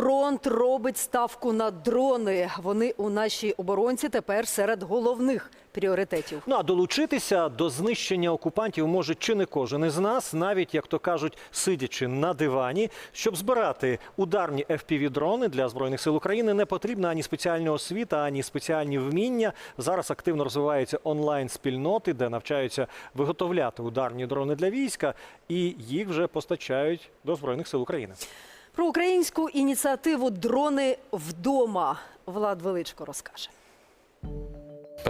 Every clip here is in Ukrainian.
Фронт робить ставку на дрони. Вони у нашій оборонці тепер серед головних пріоритетів. Ну а долучитися до знищення окупантів може чи не кожен із нас, навіть як то кажуть, сидячи на дивані. Щоб збирати ударні fpv дрони для збройних сил України, не потрібна ані спеціальна освіта, ані спеціальні вміння. Зараз активно розвиваються онлайн спільноти, де навчаються виготовляти ударні дрони для війська, і їх вже постачають до збройних сил України. Про українську ініціативу Дрони вдома Влад Величко розкаже.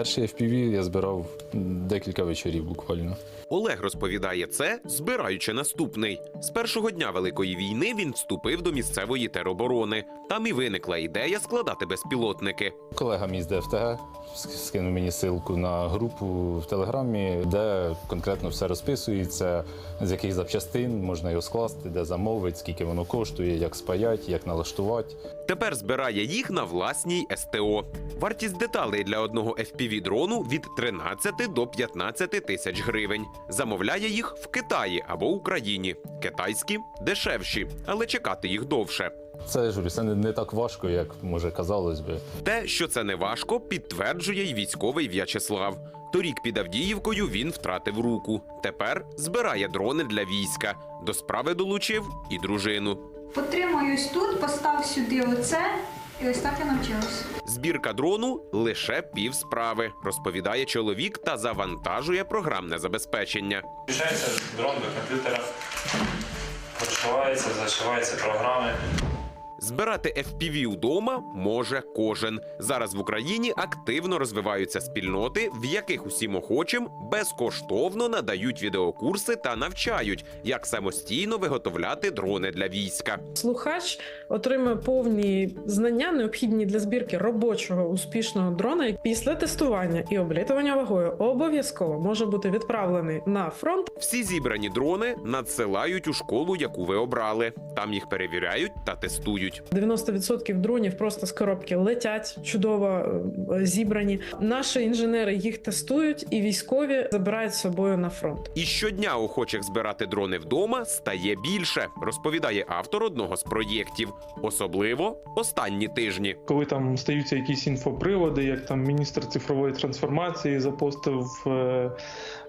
Перший FPV я збирав декілька вечорів буквально. Олег розповідає це, збираючи наступний. З першого дня Великої війни він вступив до місцевої тероборони. Там і виникла ідея складати безпілотники. Колега мій з ДФТГ скинув мені ссылку на групу в Телеграмі, де конкретно все розписується, з яких запчастин можна його скласти, де замовити, скільки воно коштує, як спаять, як налаштувати. Тепер збирає їх на власній СТО. Вартість деталей для одного fpv дрону від 13 до 15 тисяч гривень. Замовляє їх в Китаї або Україні. Китайські дешевші, але чекати їх довше. Це я ж це не, не так важко, як може казалось би. Те, що це не важко, підтверджує й військовий В'ячеслав. Торік під Авдіївкою він втратив руку. Тепер збирає дрони для війська. До справи долучив і дружину. Потримаюсь тут, постав сюди оце, і ось так я навчилась. Збірка дрону лише пів справи, розповідає чоловік та завантажує програмне забезпечення. Включається дрон до комп'ютера, почувається, зашиваються програми. Збирати FPV вдома може кожен. Зараз в Україні активно розвиваються спільноти, в яких усім охочим безкоштовно надають відеокурси та навчають, як самостійно виготовляти дрони для війська. Слухач отримує повні знання, необхідні для збірки робочого успішного дрона. Після тестування і облітування вагою обов'язково може бути відправлений на фронт. Всі зібрані дрони надсилають у школу, яку ви обрали. Там їх перевіряють та тестують. 90% дронів просто з коробки летять, чудово е, зібрані. Наші інженери їх тестують, і військові забирають з собою на фронт. І щодня охочих збирати дрони вдома стає більше, розповідає автор одного з проєктів. Особливо останні тижні. коли там стаються якісь інфоприводи, як там міністр цифрової трансформації запостив е,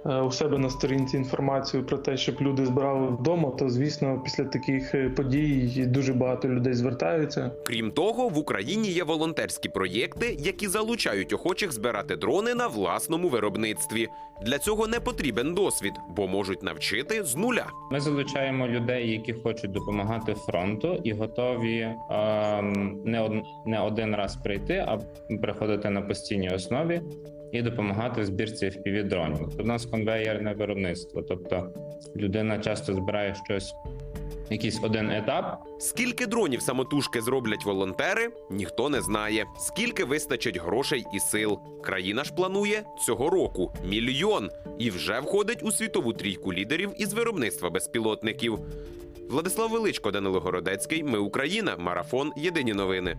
е, у себе на сторінці інформацію про те, щоб люди збирали вдома, то звісно, після таких е, подій дуже багато людей звертаються. Крім того, в Україні є волонтерські проєкти, які залучають охочих збирати дрони на власному виробництві. Для цього не потрібен досвід, бо можуть навчити з нуля. Ми залучаємо людей, які хочуть допомагати фронту, і готові ем, не, од, не один раз прийти, а приходити на постійній основі і допомагати в збірці fpv дронів. Тобто, У нас конвеєрне виробництво. Тобто людина часто збирає щось, якийсь один етап, Скільки дронів самотужки зроблять волонтери, ніхто не знає. Скільки вистачить грошей і сил. Країна ж планує цього року мільйон і вже входить у світову трійку лідерів із виробництва безпілотників. Владислав Величко, Данило Городецький. Ми Україна. Марафон. Єдині новини.